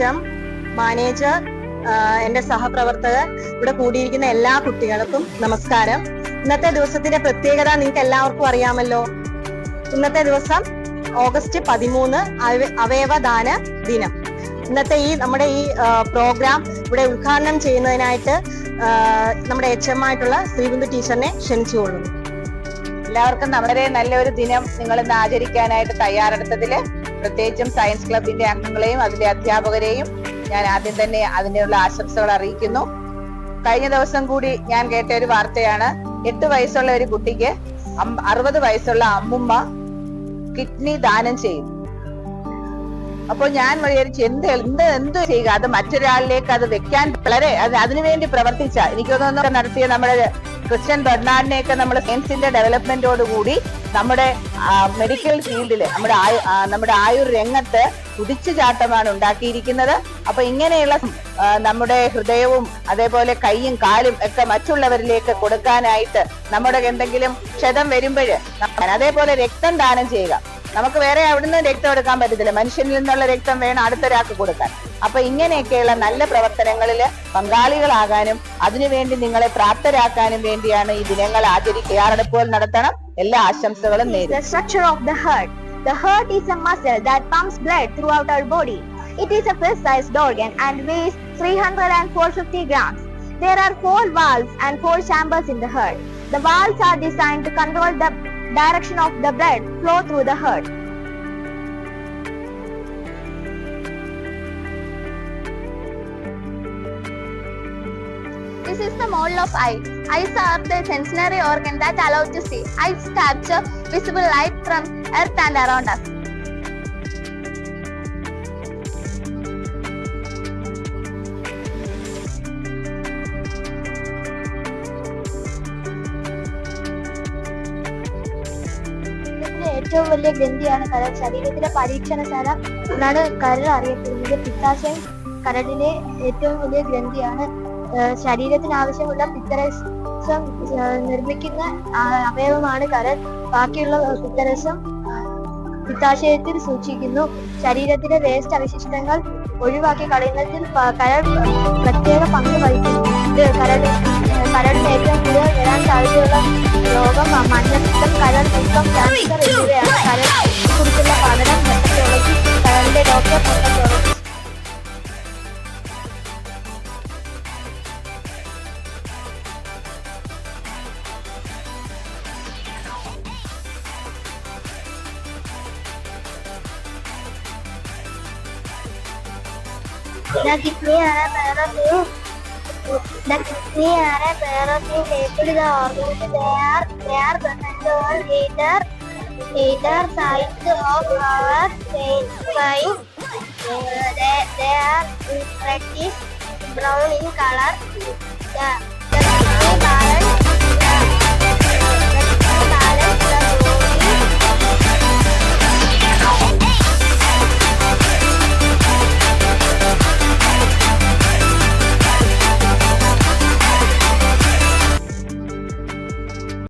M manager എന്റെ സഹപ്രവർത്തകർ ഇവിടെ കൂടിയിരിക്കുന്ന എല്ലാ കുട്ടികൾക്കും നമസ്കാരം. ഇന്നത്തെ ദിവസത്തിന്റെ പ്രത്യേകത നിങ്ങൾക്ക് എല്ലാവർക്കും അറിയാമല്ലോ. ഇന്നത്തെ ദിവസം ഓഗസ്റ്റ് പതിമൂന്ന് അവ- അവയവദാന ദിനം ഇന്നത്തെ ഈ നമ്മുടെ ഈ പ്രോഗ്രാം ഇവിടെ ഉദ്ഘാടനം ചെയ്യുന്നതിനായിട്ട് നമ്മുടെ എച്ച് എം ആയിട്ടുള്ള ശ്രീബിന്ദു ടീച്ചറിനെ ക്ഷണിച്ചുകൊള്ളുന്നു എല്ലാവർക്കും വളരെ നല്ലൊരു ദിനം നിങ്ങൾ ഇന്ന് ആചരിക്കാനായിട്ട് തയ്യാറെടുത്തതിൽ. പ്രത്യേകിച്ചും സയൻസ് ക്ലബിന്റെ അംഗങ്ങളെയും അതിന്റെ അധ്യാപകരെയും ഞാൻ ആദ്യം തന്നെ അതിനുള്ള ആശംസകൾ അറിയിക്കുന്നു. കഴിഞ്ഞ ദിവസം കൂടി ഞാൻ കേട്ട ഒരു വാർത്തയാണ് എട്ട് വയസ്സുള്ള ഒരു കുട്ടിക്ക് അറുപത് വയസ്സുള്ള അമ്മുമ്മ കിഡ്നി ദാനം ചെയ്യും. അപ്പോൾ ഞാൻ വിചാരിച്ചു എന്ത് എന്ത് എന്ത് ചെയ്യുക? അത് മറ്റൊരാളിലേക്ക് അത് വെക്കാൻ വളരെ അതിനുവേണ്ടി പ്രവർത്തിച്ച. എനിക്ക് തോന്നുന്നു നടത്തിയ നമ്മുടെ ക്രിസ്ത്യൻ ബെർണാഡിനെയൊക്കെ നമ്മൾ സയൻസിന്റെ ഡെവലപ്മെന്റോട് കൂടി നമ്മുടെ മെഡിക്കൽ ഫീൽഡിൽ നമ്മുടെ നമ്മുടെ ആയുർ രംഗത്ത് കുതിച്ചുചാട്ടമാണ് ഉണ്ടാക്കിയിരിക്കുന്നത്. അപ്പൊ ഇങ്ങനെയുള്ള നമ്മുടെ ഹൃദയവും അതേപോലെ കൈയും കാലും ഒക്കെ മറ്റുള്ളവരിലേക്ക് കൊടുക്കാനായിട്ട് നമ്മുടെ എന്തെങ്കിലും ക്ഷതം വരുമ്പോഴ് അതേപോലെ രക്തം ദാനം ചെയ്യുക. നമുക്ക് വേറെ അവിടുന്ന് രക്തം എടുക്കാൻ പറ്റത്തില്ല. മനുഷ്യനിൽ നിന്നുള്ള രക്തം വേണം അടുത്ത ഒരാൾക്ക് കൊടുക്കാൻ. അപ്പൊ ഇങ്ങനെയൊക്കെയുള്ള നല്ല പ്രവർത്തനങ്ങളിൽ പങ്കാളികളാകാനും അതിനുവേണ്ടി നിങ്ങളെ പ്രാപ്തരാക്കാനും വേണ്ടിയാണ് ഈ ദിനങ്ങൾ ആചരിക്കുക. നടത്തണം. എല്ലാ ആശംസകളും നേരി It is a fist-sized organ and weighs 300 grams. There are four valves and four chambers in the heart. The valves are designed to control the direction of the blood flow through the heart. This is the model of eye. Eyes are the sensory organ that allow to see. Eyes capture visible light from earth and around us. ഏറ്റവും വലിയ ഗ്രന്ഥിയാണ് കരൾ. ശരീരത്തിലെ പരീക്ഷണശാല എന്നാണ് കരൾ അറിയപ്പെടുന്നത്. പിത്താശയം കരളിലെ ഏറ്റവും വലിയ ഗ്രന്ഥിയാണ് ശരീരത്തിന് ആവശ്യമുള്ള പിത്തരസം നിർമ്മിക്കുന്ന അവയവമാണ് കരൾ. ബാക്കിയുള്ള പിത്തരസം പിത്താശയത്തിൽ സൂക്ഷിക്കുന്നു. ശരീരത്തിലെ വേസ്റ്റ് അവശിഷ്ടങ്ങൾ ഒഴിവാക്കി കളയുന്നതിൽ കരൾ പ്രത്യേക പങ്ക് വഹിക്കുന്നു കരൾ കരളിന് ഏറ്റവും കൂടുതൽ വരാൻ സാധ്യതയുള്ള രോഗം മ- മഞ്ഞപ്പിത്തം കരൾ വീക്കം ക്യാൻസർ എന്നിവയാണ് കരൾ കുറിച്ചുള്ള പഠനം ഹെപ്പറ്റോളജി കരളിന്റെ doctor hepatology The kidney are a pair of new The kidney are a pair of the organs. They are present on either either sides of our spine. Uh, they they are reddish brown in color. The